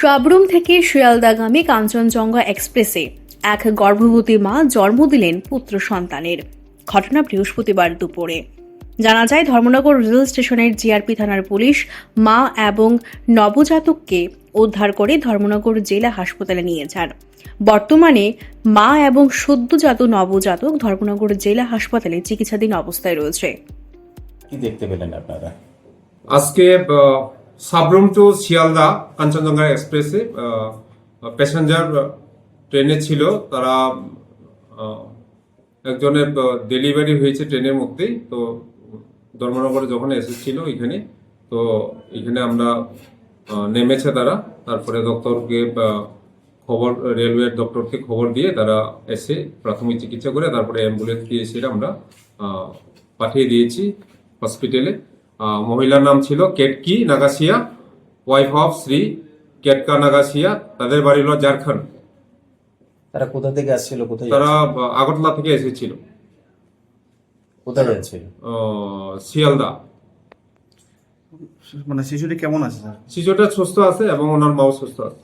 সাবরুম থেকে শিয়ালদাগামী কাঞ্চনজঙ্ঘা এক্সপ্রেসে এক গর্ভবতী মা জন্ম দিলেন পুত্র সন্তানের। ঘটনা বৃহস্পতিবার দুপুরে। জানা যায় ধর্মনগর রেল স্টেশনের জিআরপি থানার পুলিশ মা এবং নবজাতককে উদ্ধার করে ধর্মনগর জেলা হাসপাতালে নিয়ে যান। বর্তমানে মা এবং সদ্যজাত নবজাতক ধর্মনগর জেলা হাসপাতালে চিকিৎসাধীন অবস্থায় রয়েছে। কি দেখতে পেলেন আপনারা? আজকে সাবরুম টু শিয়ালদা, কাঞ্চনজঙ্ঘা এক্সপ্রেসে প্যাসেঞ্জার ট্রেনে ছিল। তারা একজনের ডেলিভারি হয়েছে ট্রেনের মধ্যেই। তো ধর্মনগরে যখন এসেছিল এখানে, তো এখানে আমরা নেমেছে তারা। তারপরে ডক্টরকে খবর রেলওয়ের ডক্টরকে খবর দিয়ে তারা এসে প্রাথমিক চিকিৎসা করে, তারপরে অ্যাম্বুলেন্স দিয়ে এসে আমরা পাঠিয়ে দিয়েছি হসপিটালে মহিলার নাম ছিল কেটকি নাগাসিয়া ওয়াইফ অফ শ্রী কেটকা নাগাসিয়া তাদের বাড়ি হলো ঝাড়খণ্ড। তারা কোথা থেকে আসছিল কোথায় তারা আগরতলা থেকে এসেছিল। কোথায় যাচ্ছিল? শিয়ালদা। মানে শিশুটি কেমন আছে স্যার? শিশুটা সুস্থ আছে এবং ওনার মাও সুস্থ আছে।